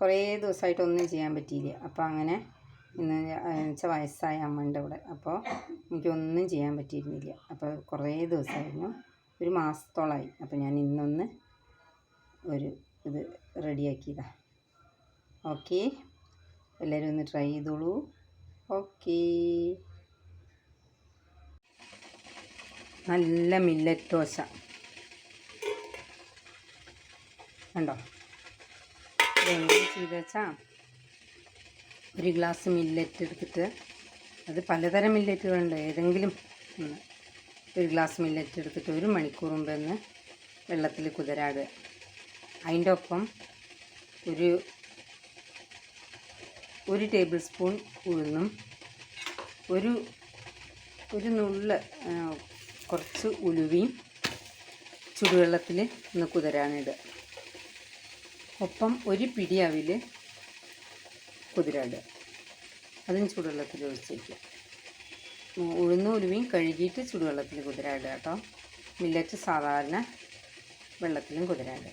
കുറേ ദിവസമായിട്ട് ഒന്നും ചെയ്യാൻ പറ്റിയില്ല. അപ്പോൾ അങ്ങനെ ഇന്ന് വെച്ചാൽ വയസ്സായ അമ്മന്റെ കൂടെ അപ്പോൾ എനിക്കൊന്നും ചെയ്യാൻ പറ്റിയിരുന്നില്ല. അപ്പോൾ കുറേ ദിവസമായിരുന്നു. ഒരു മാസത്തോളമായി. അപ്പോൾ ഞാൻ ഇന്നൊന്ന് ഒരു ഇത് റെഡിയാക്കിയതാണ് ഓക്കെ. എല്ലാവരും ഒന്ന് ട്രൈ ചെയ്തോളൂ. ഓക്കേ. നല്ല മില്ലറ്റ് ദോശ. കണ്ടോ? ഇതെങ്ങനെ ചെയ്ത് വെച്ചാൽ ഒരു ഗ്ലാസ് മില്ലറ്റ് എടുത്തിട്ട് അത് പലതരം മില്ലറ്റുകളുണ്ട് ഏതെങ്കിലും ഒരു ഗ്ലാസ് മില്ലറ്റ് എടുത്തിട്ട് ഒരു മണിക്കൂർ മുമ്പ് ഒന്ന് വെള്ളത്തിൽ കുതിരാടുക അതിന്റെ ഒപ്പം ഒരു ഒരു ടേബിൾ സ്പൂൺ ഉഴുന്നും ഒരു ഒരു നുള്ള കുറച്ച് ഉലുവയും ചുടുവെള്ളത്തിൽ ഒന്ന് കുതിരാനിടുക. ഒപ്പം ഒരു പിടി അവിൽ കുതിരാടുക. അതും ചൂടുവെള്ളത്തിൽ ഒഴിച്ചേക്കുക ഉഴുന്നും ഉലുവയും കഴുകിയിട്ട് ചൂടുവെള്ളത്തിൽ കുതിരാടുക കേട്ടോ. മില്ലറ്റ് സാധാരണ വെള്ളത്തിലും കുതിരാടുക.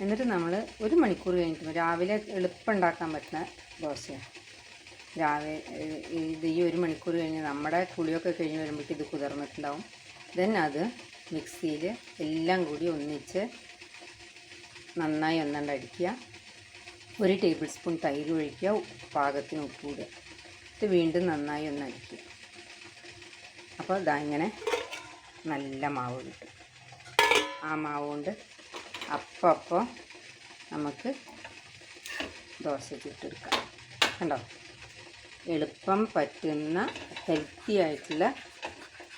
എന്നിട്ട് നമ്മൾ ഒരു മണിക്കൂർ കഴിഞ്ഞിട്ട് രാവിലെ എളുപ്പം ഉണ്ടാക്കാൻ പറ്റുന്ന ദോശയാണ്. രാവിലെ ഇത് ഈ ഒരു മണിക്കൂർ കഴിഞ്ഞ് നമ്മുടെ കുളിയൊക്കെ കഴിഞ്ഞ് വരുമ്പോഴേക്കും ഇത് കുതിർന്നിട്ടുണ്ടാവും. ദെൻ അത് മിക്സിയിൽ എല്ലാം കൂടി ഒന്നിച്ച് നന്നായി ഒന്നണ്ട് അടിക്കുക. ഒരു ടേബിൾ സ്പൂൺ തൈര് ഒഴിക്കുക. പാകത്തിന് ഉപ്പ് ഇത് വീണ്ടും നന്നായി ഒന്ന് അടിക്കുക. അപ്പോൾ ഇതാ ഇങ്ങനെ നല്ല മാവ് കിട്ടും. ആ മാവ് കൊണ്ട് അപ്പപ്പോൾ നമുക്ക് ദോശ ചുട്ടെടുക്കാം കണ്ടോ? എളുപ്പം പറ്റുന്ന ഹെൽത്തി ആയിട്ടുള്ള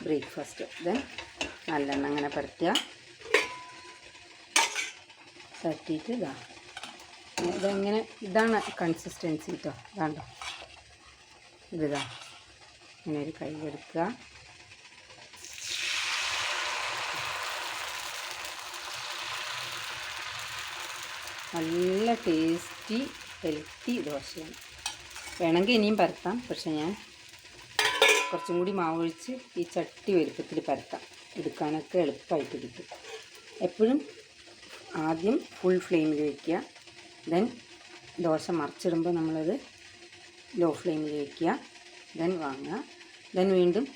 ബ്രേക്ക്ഫാസ്റ്റ് ദെൻ നല്ലെണ്ണ അങ്ങനെ പരത്തുക. പരത്തിയിട്ട് ഇതാ. ഇതെങ്ങനെ ഇതാണ് കൺസിസ്റ്റൻസി കേട്ടോ ഇതാണ്ടോ. ഇതിതാ ഇങ്ങനെ ഒരു കൈ എടുക്കുക. നല്ല ടേസ്റ്റി ഹെൽത്തി ദോശയാണ്. വേണമെങ്കിൽ ഇനിയും പരത്താം. പക്ഷെ ഞാൻ കുറച്ചും കൂടി മാവൊഴിച്ച് ഈ ചട്ടി വലുപ്പത്തിൽ പരത്താം. എടുക്കാനൊക്കെ എളുപ്പമായിട്ട് കിട്ടും. എപ്പോഴും ആദ്യം ഫുൾ ഫ്ലെയിമിൽ വയ്ക്കുക ദെൻ ദോശ മറിച്ചിടുമ്പോൾ നമ്മളത് ലോ ഫ്ലെയിമിൽ വയ്ക്കുക ദെൻ വാങ്ങുക. ദെൻ വീണ്ടും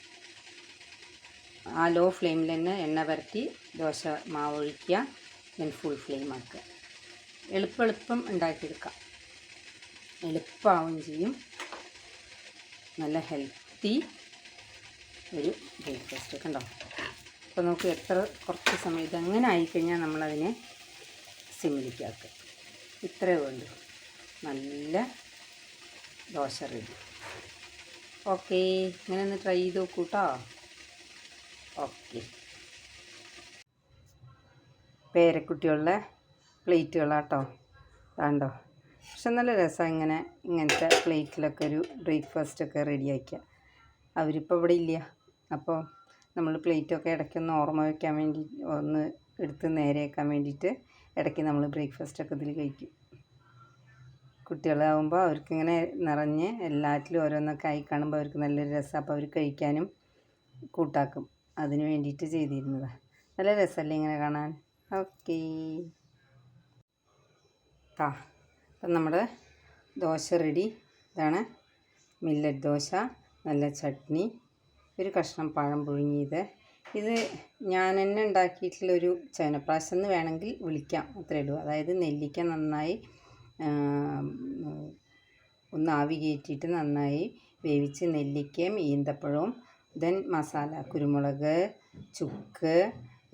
ആ ലോ ഫ്ലെയിമിൽ തന്നെ എണ്ണ പരത്തി ദോശ മാവ് ഒഴിക്കുക. ദെൻ ഫുൾ ഫ്ലെയിം ആക്കുക. എളുപ്പം എളുപ്പം ഉണ്ടാക്കിയെടുക്കാം. എളുപ്പമാവുകയും ചെയ്യും. നല്ല ഹെൽത്തി ഒരു ബ്രേക്ക്ഫാസ്റ്റ് കണ്ടോ അപ്പോൾ നമുക്ക് എത്ര കുറച്ച് സമയം ഇതെങ്ങനെ ആയിക്കഴിഞ്ഞാൽ നമ്മളതിനെ സിമ്മിലിക്കാക്കുക ഇത്രയേ വേണ്ടൂ. നല്ല ദോശ റെഡി. ഓക്കെ ഇങ്ങനെ ഒന്ന് ട്രൈ ചെയ്ത് നോക്കൂ കേട്ടോ ഓക്കെ. പേരക്കുട്ടികളുടെ പ്ലേറ്റുകളാട്ടോ. വേണ്ടോ പക്ഷെ നല്ല രസം ഇങ്ങനെ ഇങ്ങനത്തെ പ്ലേറ്റിലൊക്കെ ഒരു ബ്രേക്ക്ഫാസ്റ്റൊക്കെ റെഡിയാക്കുക അവരിപ്പോൾ ഇവിടെ ഇല്ല. അപ്പോൾ നമ്മൾ പ്ലേറ്റൊക്കെ ഇടയ്ക്കൊന്ന് ഓർമ്മ വയ്ക്കാൻ വേണ്ടി ഒന്ന് എടുത്ത് നേരെയാക്കാൻ വേണ്ടിയിട്ട് ഇടയ്ക്ക് നമ്മൾ ബ്രേക്ക്ഫാസ്റ്റൊക്കെ ഇതിൽ കഴിക്കും. കുട്ടികളാകുമ്പോൾ അവർക്കിങ്ങനെ നിറഞ്ഞ് എല്ലാറ്റിലും ഓരോന്നൊക്കെ ആയി കാണുമ്പോൾ അവർക്ക് നല്ലൊരു രസം. അപ്പോൾ അവർ കഴിക്കാനും കൂട്ടാക്കും. അതിന് വേണ്ടിയിട്ട് ചെയ്തിരുന്നതാണ് നല്ല രസമല്ലേ ഇങ്ങനെ കാണാൻ. ഓക്കേ. ആ അപ്പം നമ്മുടെ ദോശ റെഡി. ഇതാണ് മില്ലറ്റ് ദോശ നല്ല ചട്നി ഒരു കഷ്ണം പഴം പുഴുങ്ങിയത്. ഇത് ഞാൻ തന്നെ ഉണ്ടാക്കിയിട്ടുള്ളൊരു ചേനപ്രാശം എന്ന് വേണമെങ്കിൽ വിളിക്കാം. അത്രേ ഉള്ളൂ. അതായത് നെല്ലിക്ക നന്നായി ഒന്ന് ആവി കയറ്റിയിട്ട് നന്നായി വേവിച്ച് നെല്ലിക്കയും ഈന്തപ്പഴവും ദെൻ മസാല കുരുമുളക് ചുക്ക്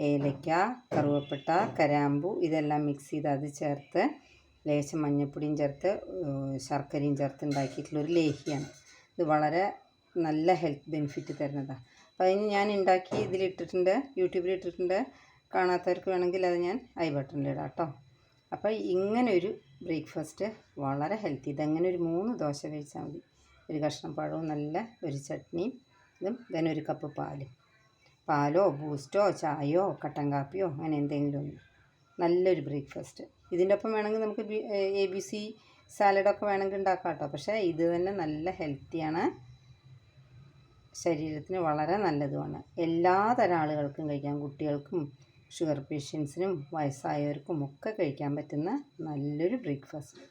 ഏലക്ക കറുവപ്പട്ട കരാമ്പു ഇതെല്ലാം മിക്സ് ചെയ്ത് അത് ചേർത്ത് ലേശം മഞ്ഞപ്പൊടിയും ചേർത്ത് ശർക്കരയും ചേർത്ത് ഉണ്ടാക്കിയിട്ടുള്ളൊരു ലേഹിയാണ്. ഇത് വളരെ നല്ല ഹെൽത്ത് ബെനിഫിറ്റ് തരുന്നതാണ് അപ്പോൾ അതിന് ഞാൻ ഉണ്ടാക്കി ഇതിലിട്ടിട്ടുണ്ട് യൂട്യൂബിൽ ഇട്ടിട്ടുണ്ട്. കാണാത്തവർക്ക് വേണമെങ്കിൽ അത് ഞാൻ ഐ ബട്ടണിൽ ഇടാം കേട്ടോ. അപ്പോൾ ഇങ്ങനെ ഒരു ബ്രേക്ക്ഫാസ്റ്റ് വളരെ ഹെൽത്തി. ഇതങ്ങനെ ഒരു മൂന്ന് ദോശ കഴിച്ചാൽ മതി. ഒരു കഷ്ണം പഴവും നല്ല ഒരു ചട്നിയും ഇതും then ഒരു കപ്പ് പാലും. പാലോ ബൂസ്റ്റോ ചായയോ കട്ടൻ കാപ്പിയോ അങ്ങനെ എന്തെങ്കിലും ഒന്ന്. നല്ലൊരു ബ്രേക്ക്ഫാസ്റ്റ്. ഇതിന്റെ ഒപ്പം വേണമെങ്കിൽ നമുക്ക് എ ബി സി സാലഡൊക്കെ വേണമെങ്കിൽ ഉണ്ടാക്കാം കേട്ടോ. പക്ഷേ ഇത് തന്നെ നല്ല ഹെൽത്തിയാണ്. ശരീരത്തിന് വളരെ നല്ലതുമാണ്. എല്ലാ തരം ആളുകൾക്കും കഴിക്കാം. കുട്ടികൾക്കും ഷുഗർ പേഷ്യൻസിനും വയസ്സായവർക്കും ഒക്കെ കഴിക്കാൻ പറ്റുന്ന നല്ലൊരു ബ്രേക്ക്ഫാസ്റ്റ്